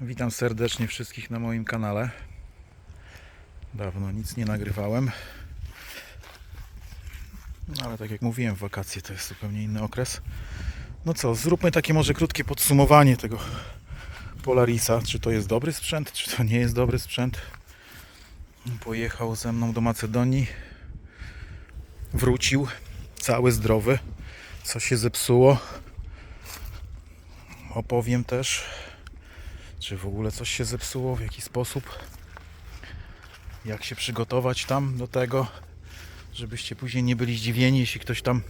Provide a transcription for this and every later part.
Witam serdecznie wszystkich na moim kanale. Dawno nic nie nagrywałem. No ale tak jak mówiłem, wakacje to jest zupełnie inny okres. No co, zróbmy takie może krótkie podsumowanie tego Polarisa. Czy to jest dobry sprzęt, czy to nie jest dobry sprzęt. Pojechał ze mną do Macedonii. Wrócił cały zdrowy. Co się zepsuło. Opowiem też, czy w ogóle coś się zepsuło, w jaki sposób. Jak się przygotować tam do tego, żebyście później nie byli zdziwieni, jeśli ktoś tam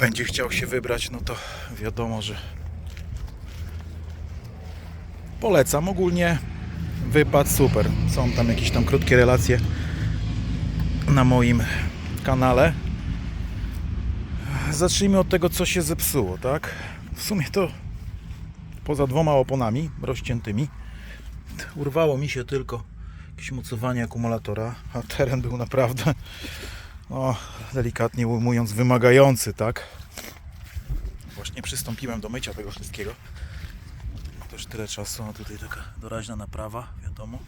będzie chciał się wybrać, no to wiadomo, że polecam. Ogólnie wypad super. Są tam jakieś tam krótkie relacje na moim kanale. Zacznijmy od tego, co się zepsuło, tak? W sumie to poza dwoma oponami rozciętymi urwało mi się tylko jakieś mocowanie akumulatora, a teren był naprawdę, no, delikatnie ujmując, wymagający, tak? Właśnie przystąpiłem do mycia tego wszystkiego. Też tyle czasu, a tutaj taka doraźna naprawa, wiadomo.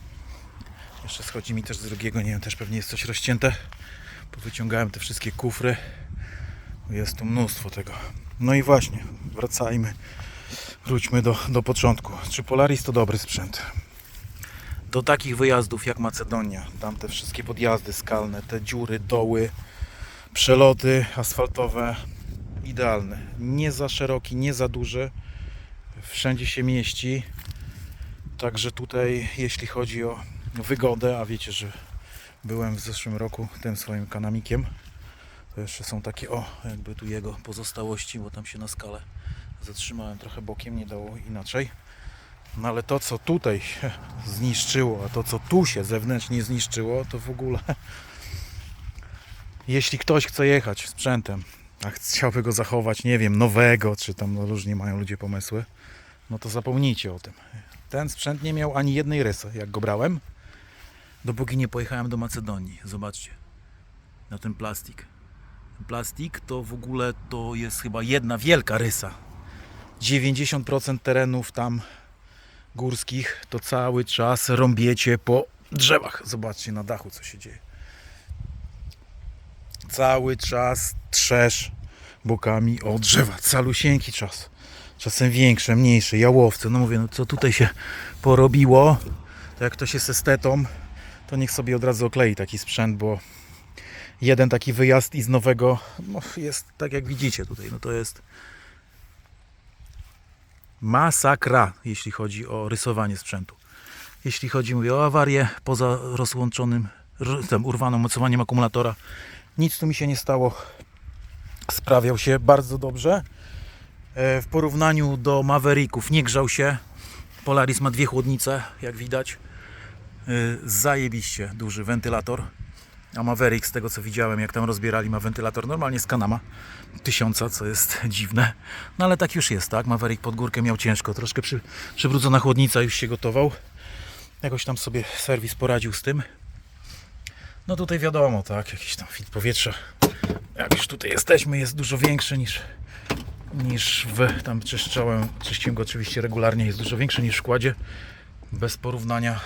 Jeszcze schodzi mi też z drugiego, nie wiem, też pewnie jest coś rozcięte. Powyciągałem te wszystkie kufry. Jest tu mnóstwo tego. No i właśnie, wracajmy. Wróćmy do, do początku. Czy Polaris to dobry sprzęt? Do takich wyjazdów jak Macedonia, tam te wszystkie podjazdy skalne, te dziury, doły, przeloty asfaltowe, idealny. Nie za szeroki, nie za duży. Wszędzie się mieści. Także tutaj, jeśli chodzi o wygodę, a wiecie, że byłem w zeszłym roku tym swoim kanamikiem, to jeszcze są takie, o, jakby tu jego pozostałości, bo tam się na skalę zatrzymałem trochę bokiem, nie dało inaczej. No ale to, co tutaj się zniszczyło, a to, co tu się zewnętrznie zniszczyło, to w ogóle. Jeśli ktoś chce jechać sprzętem, a chciałby go zachować, nie wiem, nowego, czy tam no, różnie mają ludzie pomysły, no to zapomnijcie o tym. Ten sprzęt nie miał ani jednej rysy, jak go brałem, dopóki nie pojechałem do Macedonii. Zobaczcie, na ten plastik plastik, to w ogóle to jest chyba jedna wielka rysa. 90% terenów tam górskich to cały czas rąbiecie po drzewach. Zobaczcie na dachu co się dzieje. Cały czas trzesz bokami o drzewa. Calusieńki czas. Czasem większe, mniejsze, jałowce. No mówię, no co tutaj się porobiło, to jak ktoś jest estetą, to niech sobie od razu oklei taki sprzęt, bo jeden taki wyjazd i z nowego no, jest tak jak widzicie tutaj, no to jest masakra, jeśli chodzi o rysowanie sprzętu. Jeśli chodzi mówię, o awarię poza rozłączonym, tym urwaną mocowaniem akumulatora, nic tu mi się nie stało. Sprawiał się bardzo dobrze. E, W porównaniu do Mavericków nie grzał się. Polaris ma dwie chłodnice, jak widać. E, Zajebiście duży wentylator. A Maverick, z tego co widziałem, jak tam rozbierali, ma wentylator normalnie z Kanama tysiąca, co jest dziwne. No ale tak już jest, tak? Maverick pod górkę miał ciężko, troszkę przy, przywrócona chłodnica, już się gotował. Jakoś tam sobie serwis poradził z tym. No tutaj wiadomo, tak? Jakiś tam fit powietrza. Jak już tutaj jesteśmy, jest dużo większy niż, niż w. Tam czyszczałem, czyściłem go oczywiście regularnie, jest dużo większy niż w kładzie. Bez porównania.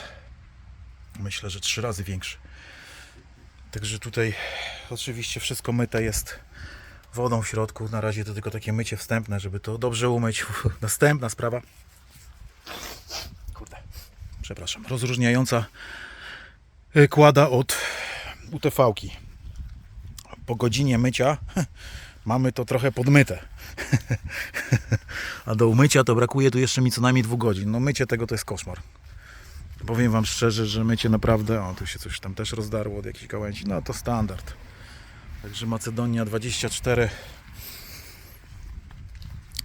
Myślę, że trzy razy większy. Także tutaj oczywiście wszystko myte jest wodą w środku. Na razie to tylko takie mycie wstępne, żeby to dobrze umyć. Następna sprawa. Kurde, przepraszam. Rozróżniająca y, kłada od UTV-ki. Po godzinie mycia mamy to trochę podmyte. A do umycia to brakuje tu jeszcze mi co najmniej dwóch godzin. No mycie tego to jest koszmar. Powiem Wam szczerze, że mycie naprawdę, o tu się coś tam też rozdarło od jakiejś gałęzi, no to standard. Także Macedonia 24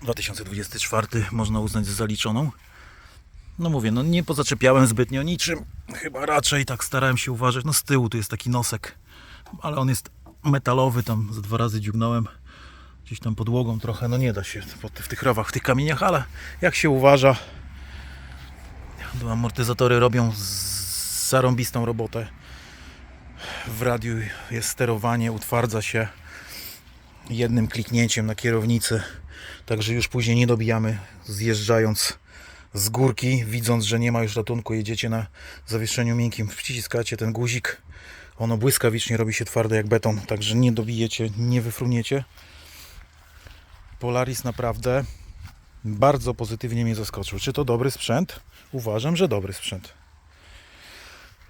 2024 można uznać za zaliczoną. No mówię, no nie pozaczepiałem zbytnio niczym, chyba raczej tak starałem się uważać. No z tyłu tu jest taki nosek, ale on jest metalowy, tam za dwa razy dziugnąłem gdzieś tam podłogą trochę, no nie da się w tych rowach, w tych kamieniach, ale jak się uważa, tu amortyzatory robią zarąbistą robotę. W radiu jest sterowanie, utwardza się jednym kliknięciem na kierownicy. Także już później nie dobijamy zjeżdżając z górki, widząc, że nie ma już ratunku, jedziecie na zawieszeniu miękkim, wciskacie ten guzik, ono błyskawicznie robi się twarde jak beton, także nie dobijecie, nie wyfruniecie. Polaris naprawdę bardzo pozytywnie mnie zaskoczył. Czy to dobry sprzęt? Uważam, że dobry sprzęt.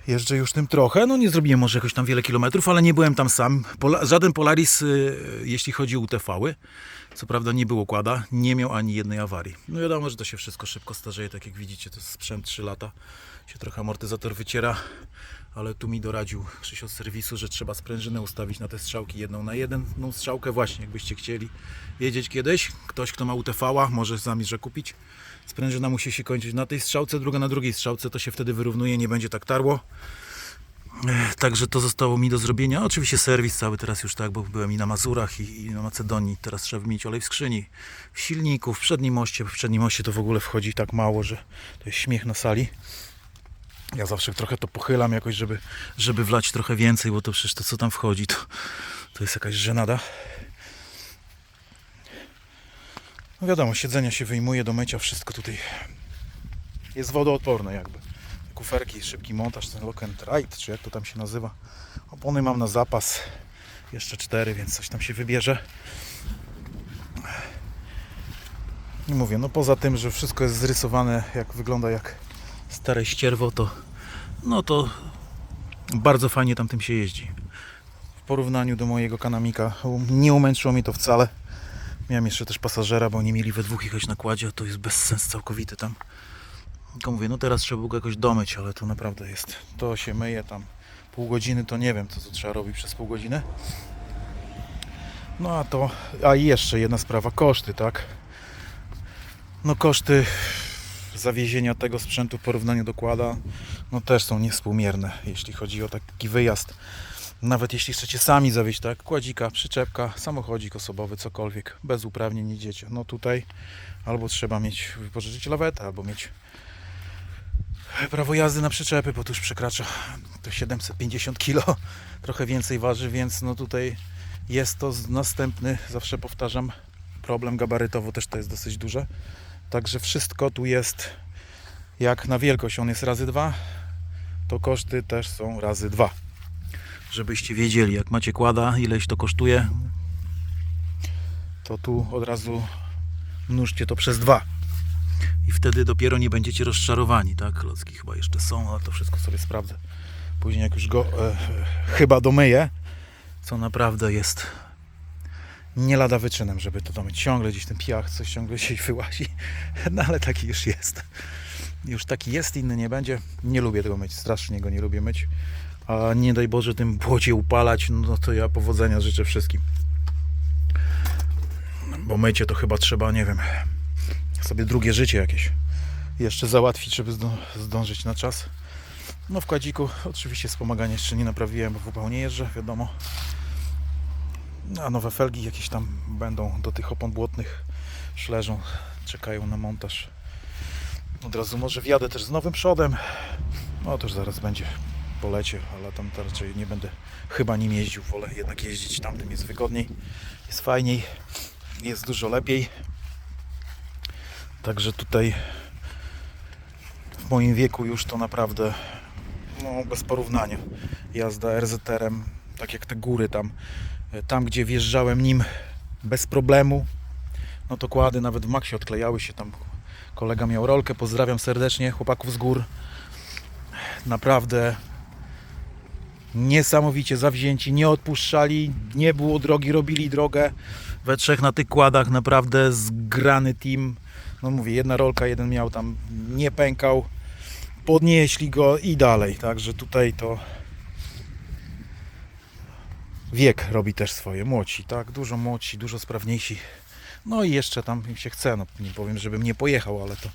Jeżdżę już tym trochę, no nie zrobiłem może jakoś tam wiele kilometrów, ale nie byłem tam sam. Żaden Polaris, y, jeśli chodzi o UTV-y, co prawda nie było kłada, nie miał ani jednej awarii. No wiadomo, że to się wszystko szybko starzeje, tak jak widzicie, to jest sprzęt 3 lata, się trochę amortyzator wyciera, ale tu mi doradził Krzyś od serwisu, że trzeba sprężynę ustawić na te strzałki jedną na jedną strzałkę właśnie, jakbyście chcieli jedzieć kiedyś, ktoś kto ma UTV-a może zamierza kupić, sprężyna musi się kończyć na tej strzałce, druga na drugiej strzałce, to się wtedy wyrównuje, nie będzie tak tarło. Ech, Także to zostało mi do zrobienia. Oczywiście serwis cały teraz już tak, bo byłem i na Mazurach, i, i na Macedonii. Teraz trzeba wymienić olej w skrzyni, w silniku, w przednim moście. W przednim moście to w ogóle wchodzi tak mało, że to jest śmiech na sali. Ja zawsze trochę to pochylam jakoś, żeby, żeby wlać trochę więcej, bo to przecież to co tam wchodzi, to, to jest jakaś żenada. No wiadomo, siedzenia się wyjmuje do mycia, wszystko tutaj jest wodoodporne jakby kuferki, szybki montaż, ten lock and ride, czy jak to tam się nazywa. Opony mam na zapas, jeszcze cztery, więc coś tam się wybierze. I mówię, no poza tym, że wszystko jest zrysowane, jak wygląda jak stare ścierwo, to no to bardzo fajnie tam tym się jeździ. W porównaniu do mojego kanamika nie umęczyło mi to wcale. Miałem jeszcze też pasażera, bo nie mieli we dwóch jechać na kładzie, a to jest bezsens całkowity tam. Tylko mówię, no teraz trzeba go jakoś domyć, ale to naprawdę jest. To się myje tam pół godziny, to nie wiem, co to trzeba robić przez pół godziny. No a to, a jeszcze jedna sprawa, koszty, tak? No koszty zawiezienia tego sprzętu w porównaniu do kłada, no też są niewspółmierne, jeśli chodzi o taki wyjazd. Nawet jeśli chcecie sami zawieźć, tak? Kładzika, przyczepka, samochodzik osobowy, cokolwiek, bez uprawnień idziecie. No tutaj albo trzeba mieć, wypożyczyć lawetę, albo mieć prawo jazdy na przyczepy, bo tu już przekracza to 750 kg, trochę więcej waży, więc no tutaj jest to następny, zawsze powtarzam, problem gabarytowo też to jest dosyć duże. Także wszystko tu jest jak na wielkość, on jest razy dwa, to koszty też są razy dwa. Żebyście wiedzieli, jak macie kłada, ileś to kosztuje, to tu od razu mnóżcie to przez dwa i wtedy dopiero nie będziecie rozczarowani, tak? Klocki chyba jeszcze są, ale to wszystko sobie sprawdzę. Później jak już go e, e, chyba domyję, co naprawdę jest nie lada wyczynem, żeby to domyć. Ciągle gdzieś ten piach, coś ciągle się wyłazi, no ale taki już jest. Już taki jest, inny nie będzie. Nie lubię tego myć, strasznie go nie lubię myć. A nie daj Boże tym błocie upalać, no to ja powodzenia życzę wszystkim. Bo mycie to chyba trzeba, nie wiem, sobie drugie życie jakieś jeszcze załatwić, żeby zdą- zdążyć na czas. No w kładziku oczywiście wspomaganie jeszcze nie naprawiłem, bo w nie jeżdżę, wiadomo. A nowe felgi jakieś tam będą do tych opon błotnych szleżą, czekają na montaż. Od razu może wjadę też z nowym przodem. No już zaraz będzie po lecie, ale tam raczej nie będę chyba nim jeździł. Wolę jednak jeździć tamtym, jest wygodniej, jest fajniej, jest dużo lepiej. Także tutaj w moim wieku już to naprawdę no, bez porównania. Jazda RZR-em, tak jak te góry tam, tam gdzie wjeżdżałem nim bez problemu, no to kłady nawet w maksie odklejały się tam. Kolega miał rolkę, pozdrawiam serdecznie chłopaków z gór. Naprawdę niesamowicie zawzięci, nie odpuszczali, nie było drogi, robili drogę. We trzech na tych kładach naprawdę zgrany team. No mówię, jedna rolka, jeden miał tam, nie pękał. Podnieśli go i dalej. Także tutaj to wiek robi też swoje. Młodsi, tak? Dużo młodsi, dużo sprawniejsi. No i jeszcze tam im się chce. No, nie powiem, żebym nie pojechał, ale to,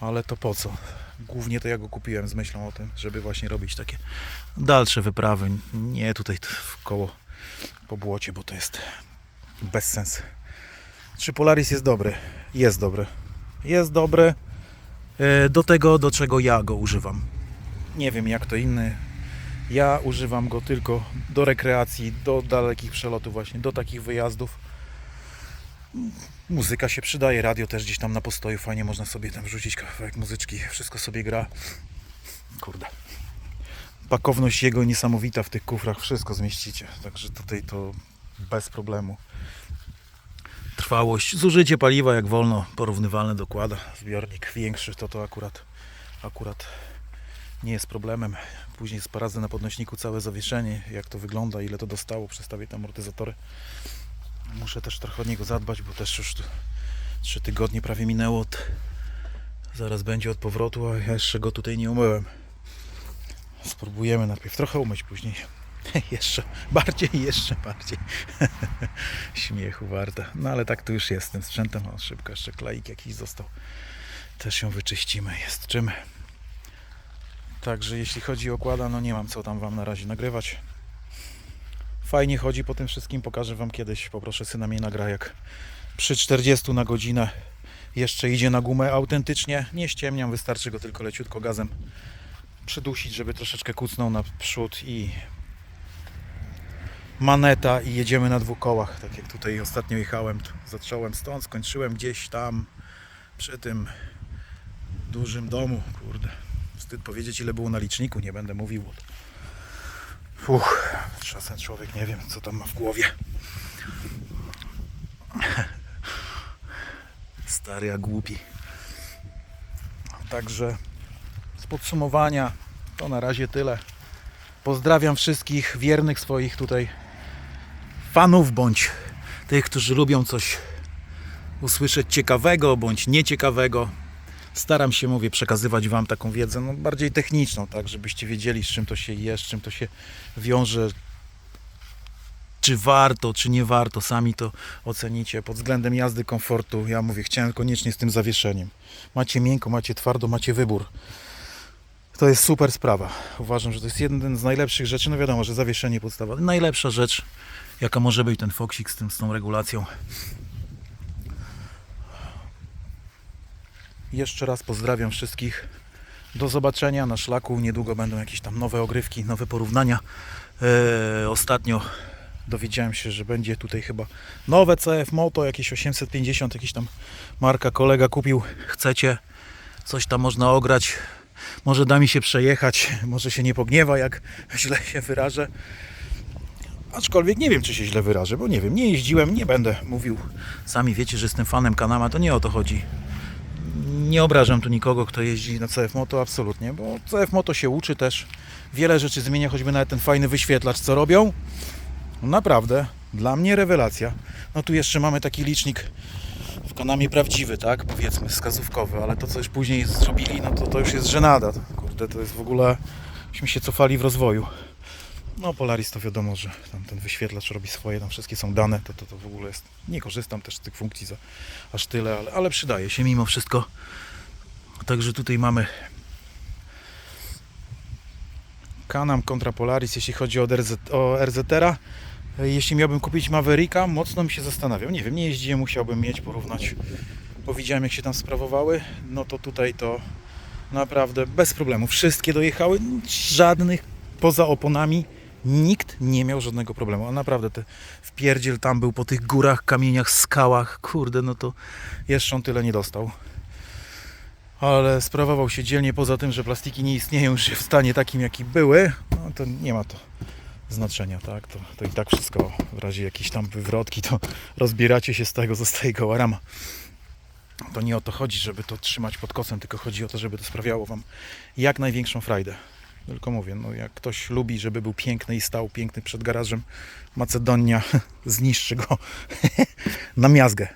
ale to po co? Głównie to ja go kupiłem z myślą o tym, żeby właśnie robić takie dalsze wyprawy. Nie tutaj w koło po błocie, bo to jest bez sensu. Czy Polaris jest dobry? Jest dobry. Jest dobry e, do tego, do czego ja go używam. Nie wiem jak to inny. Ja używam go tylko do rekreacji, do dalekich przelotów właśnie, do takich wyjazdów. Muzyka się przydaje, radio też gdzieś tam na postoju, fajnie można sobie tam wrzucić kawałek muzyczki, wszystko sobie gra. Kurde. Pakowność jego niesamowita w tych kufrach, wszystko zmieścicie, także tutaj to bez problemu. Trwałość, zużycie paliwa jak wolno, porównywalne dokłada. Zbiornik większy, to to akurat, akurat nie jest problemem. Później sprawdzę na podnośniku całe zawieszenie, jak to wygląda, ile to dostało, przestawię te amortyzatory. Muszę też trochę o niego zadbać, bo też już tu trzy tygodnie prawie minęło od... Zaraz będzie od powrotu, a ja jeszcze go tutaj nie umyłem. Spróbujemy najpierw trochę umyć, później jeszcze bardziej, jeszcze bardziej. Śmiechu warte. No ale tak tu już jest z tym sprzętem. O, szybko jeszcze klaik jakiś został. Też ją wyczyścimy. Jest czym. Także jeśli chodzi o kłada, no nie mam co tam Wam na razie nagrywać. Fajnie chodzi po tym wszystkim, pokażę Wam kiedyś. Poproszę syna mnie nagra jak przy 40 na godzinę jeszcze idzie na gumę autentycznie. Nie ściemniam, wystarczy go tylko leciutko gazem przydusić, żeby troszeczkę kucnął na przód i maneta i jedziemy na dwóch kołach, tak jak tutaj ostatnio jechałem. Zacząłem stąd, skończyłem gdzieś tam przy tym dużym domu, kurde. Wstyd powiedzieć ile było na liczniku, nie będę mówił. Uch, czasem człowiek nie wiem co tam ma w głowie. Stary jak głupi. Także z podsumowania to na razie tyle. Pozdrawiam wszystkich wiernych swoich tutaj fanów bądź tych, którzy lubią coś usłyszeć ciekawego bądź nieciekawego. Staram się, mówię, przekazywać Wam taką wiedzę no, bardziej techniczną, tak, żebyście wiedzieli, z czym to się je, z czym to się wiąże, czy warto, czy nie warto, sami to ocenicie. Pod względem jazdy, komfortu, ja mówię, chciałem koniecznie z tym zawieszeniem. Macie miękko, macie twardo, macie wybór. To jest super sprawa. Uważam, że to jest jeden z najlepszych rzeczy. No wiadomo, że zawieszenie podstawa. Najlepsza rzecz, jaka może być ten Foxik z, z tą regulacją. Jeszcze raz pozdrawiam wszystkich. Do zobaczenia na szlaku. Niedługo będą jakieś tam nowe ogrywki, nowe porównania. Eee, ostatnio dowiedziałem się, że będzie tutaj chyba nowe CF Moto, jakieś 850, jakiś tam marka kolega kupił. Chcecie? Coś tam można ograć. Może da mi się przejechać, może się nie pogniewa, jak źle się wyrażę. Aczkolwiek nie wiem, czy się źle wyrażę, bo nie wiem, nie jeździłem, nie będę mówił. Sami wiecie, że jestem fanem Kanama, to nie o to chodzi. Nie obrażam tu nikogo, kto jeździ na CF Moto, absolutnie, bo CF Moto się uczy też. Wiele rzeczy zmienia, choćby nawet ten fajny wyświetlacz, co robią. Naprawdę, dla mnie rewelacja. No tu jeszcze mamy taki licznik w kanamie prawdziwy, tak? Powiedzmy wskazówkowy, ale to co już później zrobili, no to to już jest żenada. Kurde, to jest w ogóle... Myśmy się cofali w rozwoju. No Polaris to wiadomo, że tam ten wyświetlacz robi swoje, tam wszystkie są dane, to, to, to w ogóle jest... Nie korzystam też z tych funkcji za aż tyle, ale, ale przydaje się mimo wszystko. Także tutaj mamy Canam kontra Polaris, jeśli chodzi o, RZ, o. Jeśli miałbym kupić Mavericka, mocno mi się zastanawiał. Nie wiem, nie jeździłem, musiałbym mieć, porównać, bo widziałem jak się tam sprawowały. No to tutaj to naprawdę bez problemu. Wszystkie dojechały, żadnych poza oponami. Nikt nie miał żadnego problemu. A naprawdę te wpierdziel tam był po tych górach, kamieniach, skałach. Kurde, no to jeszcze on tyle nie dostał. Ale sprawował się dzielnie poza tym, że plastiki nie istnieją już w stanie takim, jaki były. No to nie ma to znaczenia, tak? To, to i tak wszystko w razie jakiejś tam wywrotki, to rozbieracie się z tego, zostaje goła rama. To nie o to chodzi, żeby to trzymać pod kocem, tylko chodzi o to, żeby to sprawiało Wam jak największą frajdę. Tylko mówię, no jak ktoś lubi, żeby był piękny i stał piękny przed garażem, Macedonia zniszczy go na miazgę.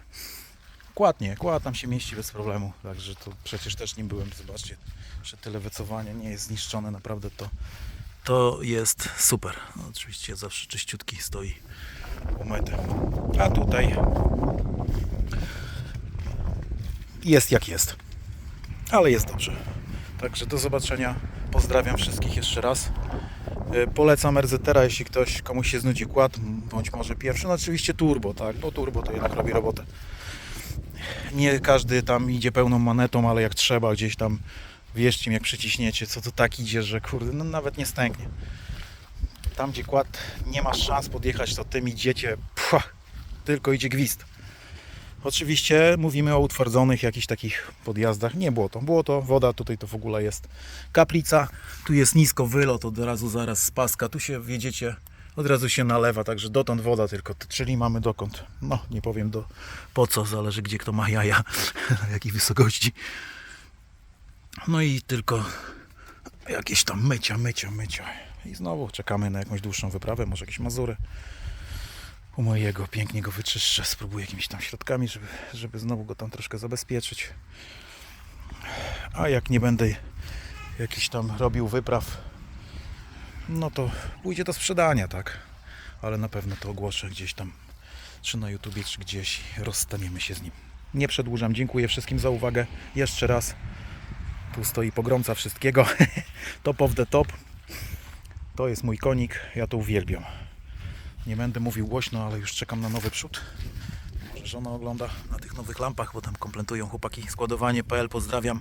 Kład nie, kład tam się mieści bez problemu, także to przecież też nim byłem, zobaczcie, że tyle wycowania nie jest zniszczone, naprawdę to to jest super. No, oczywiście zawsze czyściutki stoi umyty. A tutaj jest jak jest. Ale jest dobrze. Także do zobaczenia. Pozdrawiam wszystkich jeszcze raz. E, Polecam RZR, jeśli ktoś komuś się znudzi kład, bądź może pierwszy. No oczywiście turbo, tak, bo turbo to jednak robi robotę. Nie każdy tam idzie pełną manetą, ale jak trzeba gdzieś tam wierzcie mi, jak przyciśniecie, co to tak idzie, że kurde, no nawet nie stęknie. Tam, gdzie kład nie ma szans podjechać, to tym idziecie, pua, tylko idzie gwizd. Oczywiście mówimy o utwardzonych jakichś takich podjazdach. Nie było to. Było to woda, tutaj to w ogóle jest kaplica. Tu jest nisko wylot, od razu zaraz z paska. Tu się, wiedziecie, od razu się nalewa, także dotąd woda tylko. Czyli mamy dokąd. No, nie powiem do po co, zależy gdzie kto ma jaja, na jakiej wysokości. No i tylko jakieś tam mycia, mycia, mycia. I znowu czekamy na jakąś dłuższą wyprawę, może jakieś Mazury. U mojego pięknie go wyczyszczę, spróbuję jakimiś tam środkami, żeby, żeby znowu go tam troszkę zabezpieczyć. A jak nie będę jakiś tam robił wypraw, no to pójdzie do sprzedania, tak? Ale na pewno to ogłoszę gdzieś tam, czy na YouTubie, czy gdzieś rozstaniemy się z nim. Nie przedłużam, dziękuję wszystkim za uwagę. Jeszcze raz. Tu stoi pogromca wszystkiego. top of the top. To jest mój konik, ja to uwielbiam. Nie będę mówił głośno, ale już czekam na nowy przód. Może żona ogląda na tych nowych lampach, bo tam kompletują chłopaki. Składowanie.pl, pozdrawiam.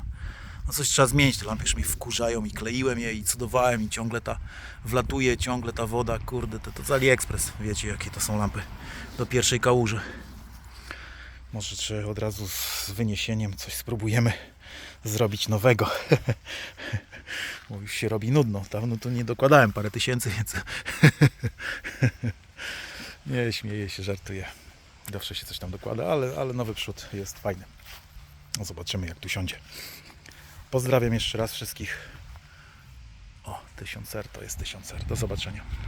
No coś trzeba zmienić, te lampy już mi wkurzają i kleiłem je i cudowałem i ciągle ta wlatuje, ciągle ta woda, kurde, to, to z AliExpress, wiecie jakie to są lampy do pierwszej kałuży. Może czy od razu z wyniesieniem coś spróbujemy zrobić nowego. Bo już się robi nudno. Dawno tu nie dokładałem parę tysięcy, więc nie śmieję się, żartuję. Zawsze się coś tam dokłada, ale, ale nowy przód jest fajny. Zobaczymy jak tu siądzie. Pozdrawiam jeszcze raz wszystkich. O, tysiąc ser to jest tysiąc ser. Do zobaczenia.